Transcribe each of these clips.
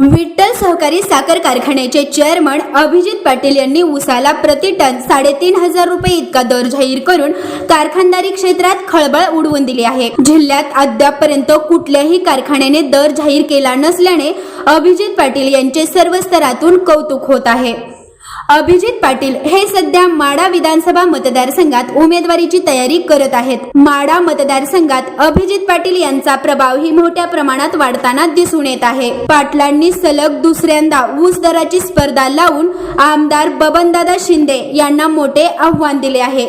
विठ्ठल सहकारी साखर कारखान्याचे चेअरमन अभिजित पाटील यांनी उसाला प्रति टन साडेतीन हजार रुपये इतका दर जाहीर करून कारखानदारी क्षेत्रात खळबळ उडवून दिली आहे. जिल्ह्यात अद्यापपर्यंत कुठल्याही कारखान्याने दर जाहीर केला नसल्याने अभिजित पाटील यांचे सर्व स्तरातून कौतुक होत आहे. अभिजित पाटील हे सध्या माडा विधानसभा मतदारसंघात उमेदवारीची तयारी करत आहेत. माडा मतदारसंघात अभिजित पाटील यांचा प्रभावही मोठ्या प्रमाणात वाढताना दिसून येत आहे. पाटलांनी सलग दुसऱ्यांदा ऊस दराची स्पर्धा लावून आमदार बबनदादा शिंदे यांना मोठे आव्हान दिले आहे.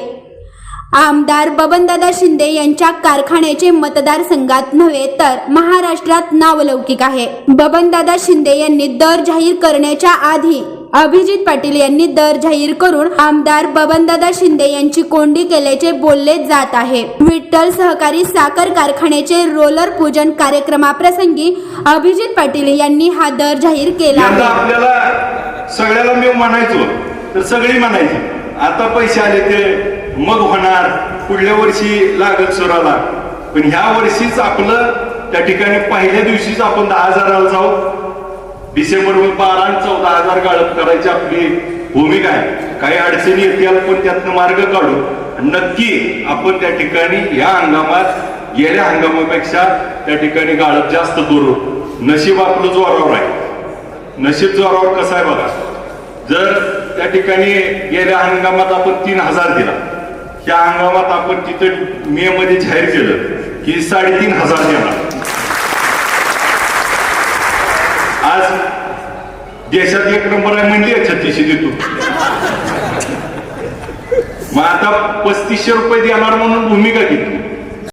आमदार बबनदादा शिंदे यांच्या कारखान्याचे मतदारसंघात नव्हे तर महाराष्ट्रात नावलौकिक आहे. बबनदादा शिंदे यांनी दर जाहीर करण्याच्या आधी अभिजित पाटील यांनी दर जाहीर करून आमदार बबनदादा शिंदे यांची कोंडी केल्याचे बोलले जात आहे. विठ्ठल सहकारी साखर कारखान्याचे रोलर पूजन कार्यक्रमाप्रसंगी अभिजित पाटील यांनी हा दर जाहीर केला. आपल्याला सगळ्याला मी म्हणायचो तर सगळी म्हणायची आता पैसे आले ते मग होणार पुढल्या वर्षी लागत सुराला पण ह्या वर्षीच आपलं त्या ठिकाणी पहिल्या दिवशीच आपण दहा हजाराला जाऊ डिसेंबर बारा आणि चौदा हजार गाळप करायची आपली भूमिका आहे. काही अडचणी येतील पण त्यातनं मार्ग काढू. आणि नक्की आपण त्या ठिकाणी या हंगामात गेल्या हंगामापेक्षा त्या ठिकाणी गाळप जास्त करू. नशीब आपलं जोरावर आहे. नशीब जोरावर कसं आहे बघा. जर त्या ठिकाणी गेल्या हंगामात आपण तीन हजार दिला त्या हंगामात आपण तिथं मे मध्ये जाहीर केलं की साडेतीन हजार देणार. आज देशात एक नंबर आहे म्हणली आहे छत्तीसशे देतो. मग आता पस्तीसशे रुपये देणार म्हणून भूमिका घेतली.